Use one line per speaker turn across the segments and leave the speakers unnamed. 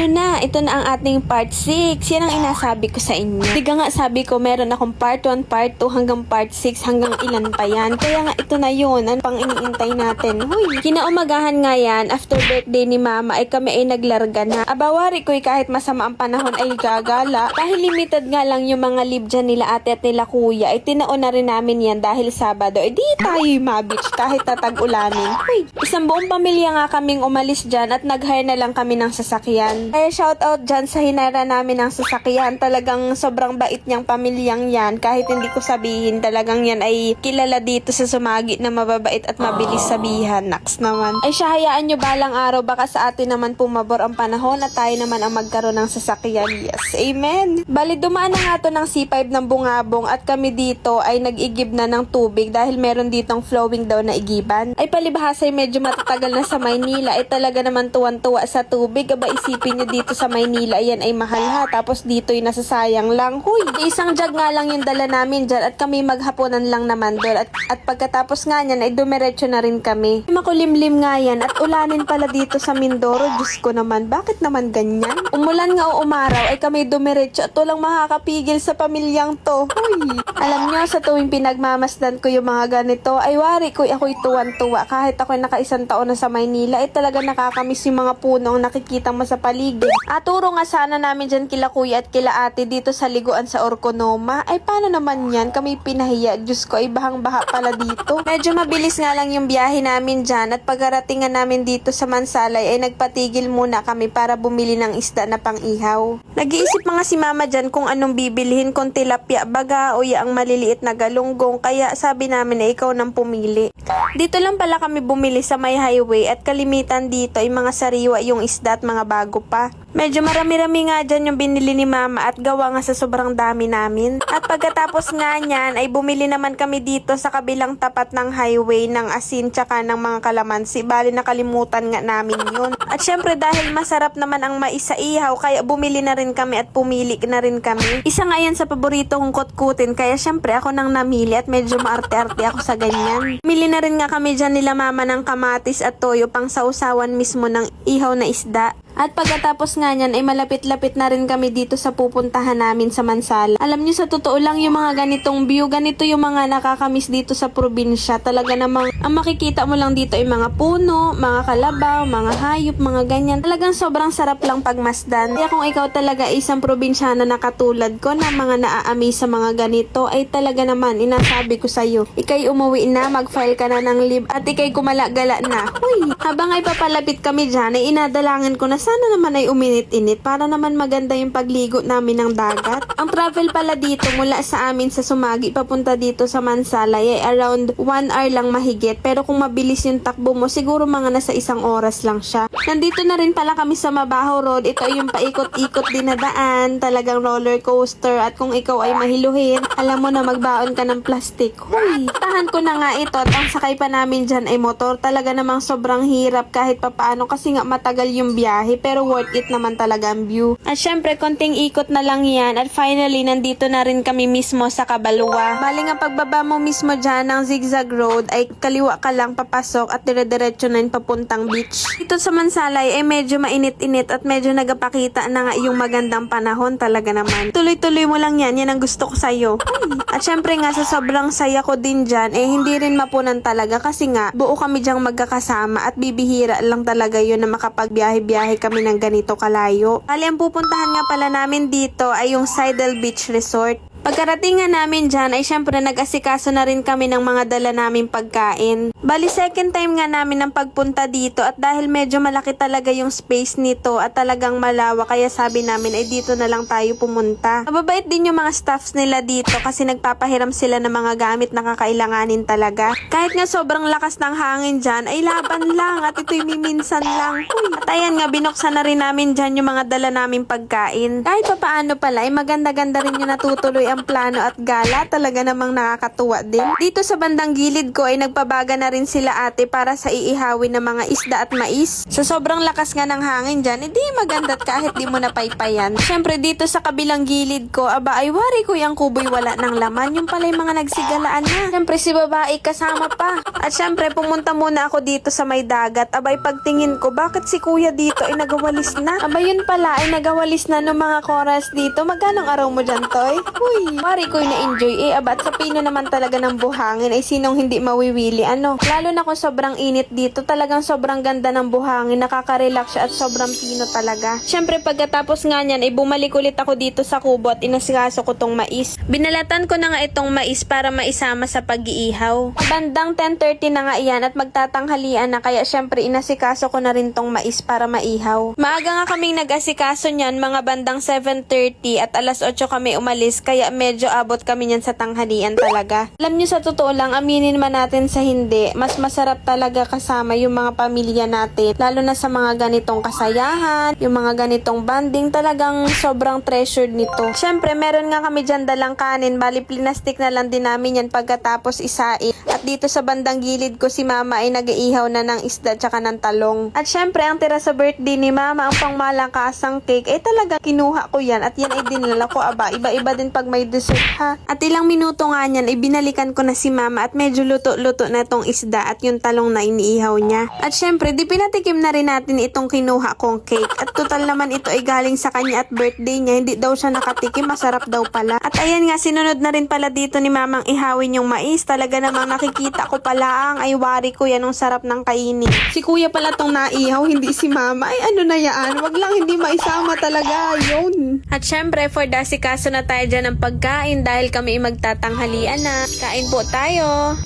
Ano na, ito na ang ating part 6. Yan ang inasabi ko sa inyo. Diga nga sabi ko, meron akong part 1, part 2, hanggang part 6, hanggang ilan pa yan. Kaya nga ito na yun. Ano pang iniintay natin? Huy, kinaumagahan nga yan, after birthday ni mama, ay kami ay naglarga na. Abawari ko'y kahit masama ang panahon ay gagala. Dahil limited nga lang yung mga leave dyan nila ate at nila kuya, ay tinaon na rin namin yan dahil Sabado. Eh di tayo'y mabich kahit tatag-ulanin. Huy, isang buong pamilya nga kaming umalis dyan at nag-hire na lang kami ng sasakyan. Kaya shout out dyan sa hinara namin ng sasakyan. Talagang sobrang bait niyang pamilyang yan. Kahit hindi ko sabihin, talagang yan ay kilala dito sa sumagi na mababait at mabilis sabihan. Naks naman. Ay siya, hayaan nyo balang araw. Baka sa atin naman pumabor ang panahon at tayo naman ang magkaroon ng sasakyan. Yes, amen. Bali, dumaan na nga to ng C5 ng bungabong at kami dito ay nag-igib na ng tubig dahil meron ditong flowing daw na igiban. Ay palibhasa ay medyo matatagal na sa Maynila. Ay talaga naman tuwan-tuwa sa tubig. Aba isipin nyo dito sa Maynila, yan ay mahal ha. Tapos dito ay nasasayang lang. Huy, isang jug nga lang yung dala namin dyan at kami maghapunan lang naman doon. At, at pagkatapos nga niyan ay dumiretso na rin kami. Makulimlim nga yan at ulanin pala dito sa Mindoro. Diyos ko naman, bakit naman ganyan? Umulan nga o umaraw ay kami dumiretso at walang makakapigil sa pamilyang to. Huy, alam nyo, sa tuwing pinagmamasdan ko yung mga ganito, ay wari ko ako'y tuwan-tuwa. Kahit ako'y nakaisang taon na sa Maynila, ay talaga nakakamiss yung mga puno ang nakikitang mo sa paligid. At turo nga sana namin dyan kila kuya at kila ate dito sa liguan sa Orconoma. Ay paano naman yan? Kami pinahiya. Diyos ko, ay bahang-baha pala dito. Medyo mabilis nga lang yung biyahe namin dyan at pagkarating nga namin dito sa Mansalay ay nagpatigil muna kami para bumili ng isda na pang-ihaw. Nag-iisip mga si mama dyan kung anong bibilihin kung tilapia baga o yaang maliliit na galunggong kaya sabi namin na ikaw nang pumili. Dito lang pala kami bumili sa may highway at kalimitan dito ay mga sariwa yung isda at mga bago pa. Medyo marami-rami nga dyan yung binili ni mama at gawa nga sa sobrang dami namin. At pagkatapos nga niyan ay bumili naman kami dito sa kabilang tapat ng highway ng asin tsaka ng mga kalamansi. Bali nakalimutan nga namin yun. At syempre dahil masarap naman ang mais sa kaya bumili na rin kami at pumili na rin kami. Isa nga yan sa paborito kong kutkutin kaya syempre ako nang namili at medyo maarte-arte ako sa ganyan. Mili na rin nga kami dyan nila mama ng kamatis at toyo pang sausawan mismo ng ihaw na isda. At pagkatapos nga niyan ay malapit-lapit na rin kami dito sa pupuntahan namin sa Mansala. Alam niyo sa totoo lang yung mga ganitong view, ganito yung mga nakakamiss dito sa probinsya. Talaga namang ang makikita mo lang dito ay mga puno, mga kalabaw, mga hayop, mga ganyan. Talagang sobrang sarap lang pagmasdan. Kaya kung ikaw talaga isang probinsyano na katulad ko na mga naaami sa mga ganito ay talaga naman inasabi ko sa'yo. Ikay umuwi na, mag-file ka na ng leave at ikay kumala-gala na. Huy, habang ay papalapit kami dyan ay inadalangan ko na sana naman ay uminit-init para naman maganda yung pagligo namin ng dagat. Ang travel pala dito mula sa amin sa Sumagi papunta dito sa Mansalay ay around 1 hour lang mahigit pero kung mabilis yung takbo mo siguro mga nasa isang oras lang siya. Nandito na rin pala kami sa Mabaho Road. Ito ay yung paikot-ikot din na daan. Talagang roller coaster at kung ikaw ay mahiluhin, alam mo na magbaon ka ng plastic. Huy, tahan ko na nga ito at ang sakay pa namin dyan ay motor. Talaga namang sobrang hirap kahit papaano kasi nga matagal yung biyahe pero worth it naman talaga ang view. At syempre, konting ikot na lang yan at finally, nandito na rin kami mismo sa Kabalua. Bali nga pagbaba mo mismo dyan ng zigzag road ay kaliwa ka lang papasok at dire-diretso na yung papuntang beach. Dito sa Mansalay ay medyo mainit-init at medyo nagapakita na nga yung magandang panahon talaga naman. Tuloy-tuloy mo lang yan, yan ang gusto ko sa'yo. Ay. At syempre nga sa sobrang saya ko din dyan, eh hindi rin mapunan talaga kasi nga buo kami dyang magkakasama at bibihira lang talaga yun na makapagbiyahe-biyahe kami ng ganito kalayo. Bali, ang pupuntahan nga pala namin dito ay yung Sidle Beach Resort. Pagkarating nga namin dyan ay syempre nag-asikaso na rin kami ng mga dala naming pagkain. Bali second time nga namin ng pagpunta dito at dahil medyo malaki talaga yung space nito at talagang malawa kaya sabi namin ay dito na lang tayo pumunta. Mababait din yung mga staffs nila dito kasi nagpapahiram sila ng mga gamit na kakailanganin talaga. Kahit nga sobrang lakas ng hangin dyan ay laban lang at ito'y miminsan lang. Uy. At ayan nga binuksan na rin namin dyan yung mga dala naming pagkain. Kahit pa paano pala ay maganda-ganda rin yung natutuloy ang plano at gala. Talaga namang nakakatuwa din. Dito sa bandang gilid ko ay nagpabaga na rin sila ate para sa iihawin ng mga isda at mais. Sa sobrang lakas nga ng hangin dyan, hindi maganda't kahit di mo napaypayan. Siyempre dito sa kabilang gilid ko, aba ay wari ko yung kuboy wala ng laman. Yung pala yung mga nagsigalaan na. Siyempre si babae kasama pa. At siyempre pumunta muna ako dito sa may dagat. Abay pagtingin ko, bakit si kuya dito ay nagawalis na? Abay yun pala ay nagawalis na ng mga chorus dito. Magkanong araw mo dyan, Toy? Uy, wari ko na-enjoy eh. Aba at sa pino naman talaga ng buhangin ay sinong hindi mawiwili. Ano? Lalo na kung sobrang init dito. Talagang sobrang ganda ng buhangin. Nakaka-relax siya at sobrang pino talaga. Siyempre pagkatapos nga niyan ay bumalik ulit ako dito sa kubo at inasikaso ko tong mais. Binalatan ko na nga itong mais para maisama sa pag-iihaw. Bandang 10.30 na nga iyan at magtatanghalian na kaya syempre inasikaso ko na rin tong mais para maihaw. Maaga nga kaming nag-asikaso niyan mga bandang 7.30 at alas 8 kami umalis kaya medyo abot kami niyan sa tanghalian talaga. Alam niyo sa totoo lang, aminin man natin sa hindi, mas masarap talaga kasama yung mga pamilya natin. Lalo na sa mga ganitong kasayahan, yung mga ganitong banding, talagang sobrang treasured nito. Syempre, meron nga kami dyan dalang kanin, bali plinastik na lang din namin yan pagkatapos isain. At dito sa bandang gilid ko si mama ay nag-iihaw na ng isda tsaka ng talong. At syempre, ang tira sa birthday ni mama, ang pangmalakasang cake, eh talaga kinuha ko yan at yan ay dinala ko. Aba, iba-iba din pag may dessert ha. At ilang minuto nga niyan, ay binalikan ko na si mama at medyo luto-luto na tong isda at yung talong na iniihaw niya. At syempre, di pinatikim na rin natin itong kinuha kong cake. At total naman ito ay galing sa kanya at birthday niya. Hindi daw siya nakatikim, masarap daw pala. At ayan nga, sinunod na rin pala dito ni mamang ihawin yung mais. Talaga namang nakikita ko pala ang ay wari ko yan, ang sarap ng kainin. Si kuya pala tong naihaw, hindi si mama. Ay ano na yan, wag lang hindi maisama talaga, yun. At syempre, for dasikaso na tayo dyan ng pagkain dahil kami magtatanghalian na. Kain po tayo.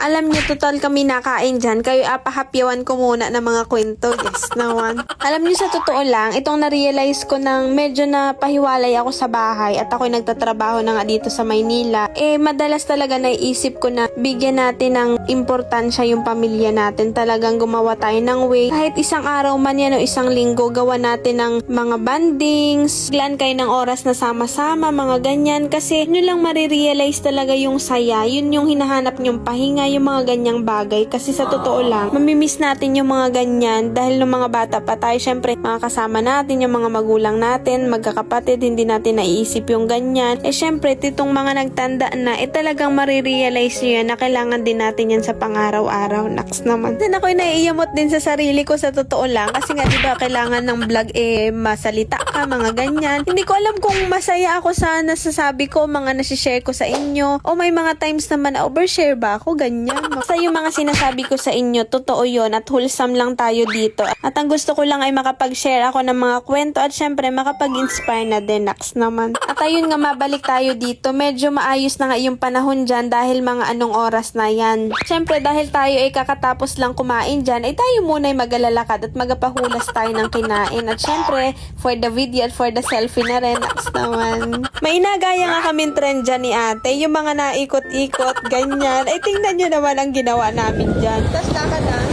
Alam niyo, total kami nakain dyan. Kayo apahapyawan ko muna ng mga kwento. Yes naman. Alam niyo, sa totoo lang, itong na-realize ko nang medyo na pahiwalay ako sa bahay at ako'y nagtatrabaho na nga dito sa Maynila. Eh, madalas talaga naiisip ko na bigyan natin ng importansya yung pamilya natin. Talagang gumawa tayo ng way. Kahit isang araw man yan o isang linggo, gawa natin ng mga bandings. Glan kayo ng oras na sama-sama, mga ganyan. Kasi nyo lang marirealize talaga yung saya. Yun yung hinahanap nyong pahinga, yung mga ganyang bagay. Kasi sa totoo lang, mamimiss natin yung mga ganyan dahil nung mga bata pa tayo, syempre, mga kasama natin, yung mga magulang natin, magkakapatid, hindi natin naiisip yung ganyan. Eh, syempre, titong mga nagtanda na, eh talagang marirealize nyo yan na kailangan din natin yan sa pang-araw-araw. Naks naman. Then ako'y naiiyamot din sa sarili ko sa totoo lang. Kasi nga, di ba, kailangan ng vlog, eh, masalita ka, mga ganyan. Hindi ko alam kung masaya ako sa nasasabi ko, mga nasishare ko sa inyo. O may mga times naman na overshare ba ako, ganyan. Sa yung mga sinasabi ko sa inyo, totoo yon at wholesome lang tayo dito. At ang gusto ko lang ay makapag-share ako ng mga kwento at syempre makapag-inspire na din next naman. At ayun nga, mabalik tayo dito. Medyo maayos na nga yung panahon dyan dahil mga anong oras na yan. Syempre dahil tayo ay kakatapos lang kumain dyan, ay tayo muna ay magalalakad at magapahulas tayo ng kinain. At syempre, for the video at for the selfie na rin, next naman. May inagaya nga kami trend dyan ni ate, yung mga naikot-ikot, ganyan. Ay tingnan nyo naman ang ginawa namin dyan. Tapos lakad ah.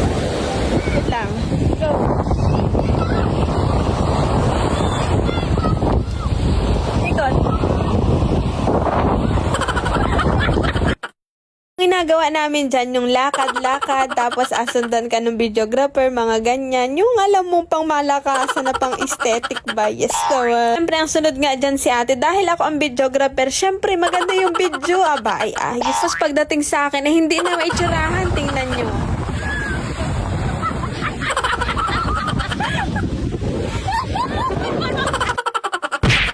Wait lang. Go. Ikot. Ang ginagawa namin dyan, yung lakad-lakad, tapos asundan ka ng videographer, mga ganyan. Yung alam mo pang malakasan na pang aesthetic ba? Yes, naman. Siyempre, ang sunod nga dyan si ate, dahil ako ang videographer, syempre, maganda yung video. Aba, ay ayos. Tapos pagdating sa akin, eh, hindi na maitsurahan. Tingnan nyo.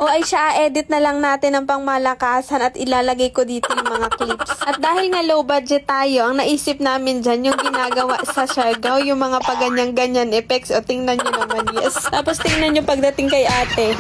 O ay siya, edit na lang natin ang pangmalakasan at ilalagay ko dito yung mga clips. At dahil nga low budget tayo, ang naisip namin dyan yung ginagawa sa Siargao, yung mga paganyan-ganyan effects. O tingnan nyo naman, yes. Tapos tingnan nyo pagdating kay ate.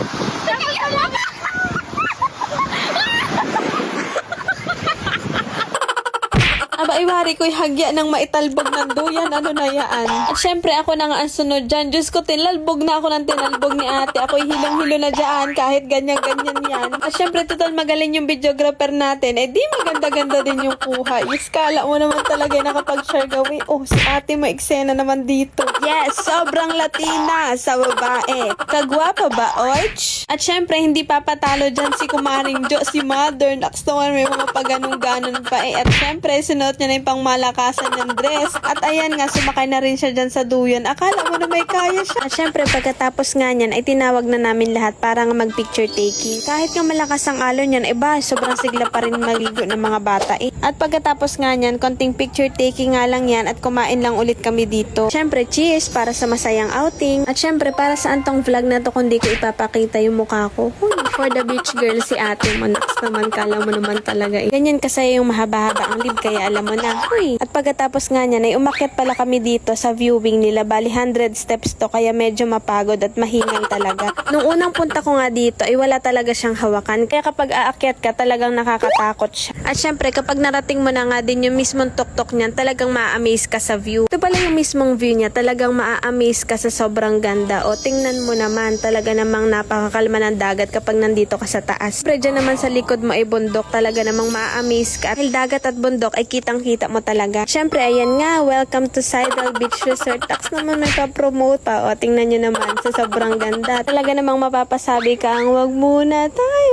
Aba, iwari ko'y hagya ng maitalbog ng duyan. Ano na yaan? At syempre, ako na nga ang sunod dyan. Diyos ko, tinalbog na ako ng tinalbog ni ate. Ako'y hilong-hilo na dyan kahit ganyan-ganyan yan. At syempre, total magaling yung videographer natin. Eh, di maganda-ganda din yung kuha. Yes, kala mo naman talaga nakapag-share gawin. Oh, si ate may eksena naman dito. Yes, sobrang Latina sa babae. Kagwapa ba, Orch? At syempre, hindi papatalo dyan si Kumaring Jo, si Mother. Naks naman, may mga paganon-ganon pa eh. At syempre, sinuot niya na yung pangmalakasan ng dress. At ayan nga, sumakay na rin siya dyan sa duyan. Akala mo na may kaya siya. At syempre, pagkatapos nga niyan, ay tinawag na namin lahat para nga mag-picture taking. Kahit nga malakas ang alon niyan, eh ba, sobrang sigla pa rin maligo ng mga bata eh. At pagkatapos nga niyan, konting picture taking nga lang yan at kumain lang ulit kami dito. Syempre, cheers para sa masayang outing. At syempre, para sa antong vlog na to kundi ko ipapakita yung mukha ko. Huy, for the beach girl si ate mo. Naks naman, kala mo naman talaga eh. Ganyan kasi yung mahaba-haba ang lib, kaya alam mo na. Huy. At pagkatapos nga niyan, ay umakyat pala kami dito sa viewing nila. Bali, 100 steps to, kaya medyo mapagod at mahingal talaga. Nung unang punta ko nga dito, ay wala talaga siyang hawakan. Kaya kapag aakyat ka, talagang nakakatakot siya. At syempre, kapag narating mo na nga din yung mismong tuktok niyan, talagang ma-amaze ka sa view. Ito pala yung mismong view niya, talagang ma-amaze ka sa sobrang ganda. O tingnan mo naman, talaga namang napakakalma ng dagat kapag nandito ka sa taas. Siyempre, dyan naman sa likod mo ay bundok, talaga namang ma-amaze ka. Dahil dagat at bundok ay kitang-kita mo talaga. Siyempre, ayan nga, welcome to Sidal Beach Resort. Tax naman nagpa-promote pa. O, tingnan nyo naman, sa sobrang ganda. Talaga namang mapapasabi ka ang wag muna. Uy,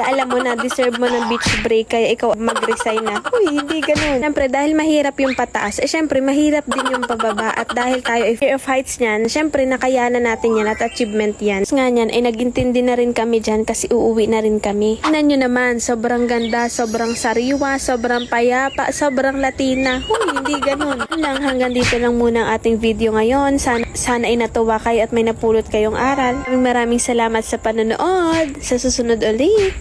alam mo na, deserve mo ng beach break, kaya ikaw mag-resign na. Uy, hindi ganun. Siyempre, dahil mahirap yung pataas, eh syempre, mahirap din yung pababa. At dahil tayo ay fear of heights niyan, syempre, nakayanan natin yan at achievement yan. Nga niyan, ay nagintindi na rin kami dyan kasi uuwi na rin kami. Tingnan nyo naman, sobrang ganda, sobrang sariwa, sobrang payapa, sobrang latina. Uy, hindi ganun. Lang, hanggang dito lang muna ang ating video ngayon. Sana, sana ay natuwa kayo at may napulot kayong aral. Maraming salamat sa panonood. Sa susunod ulit.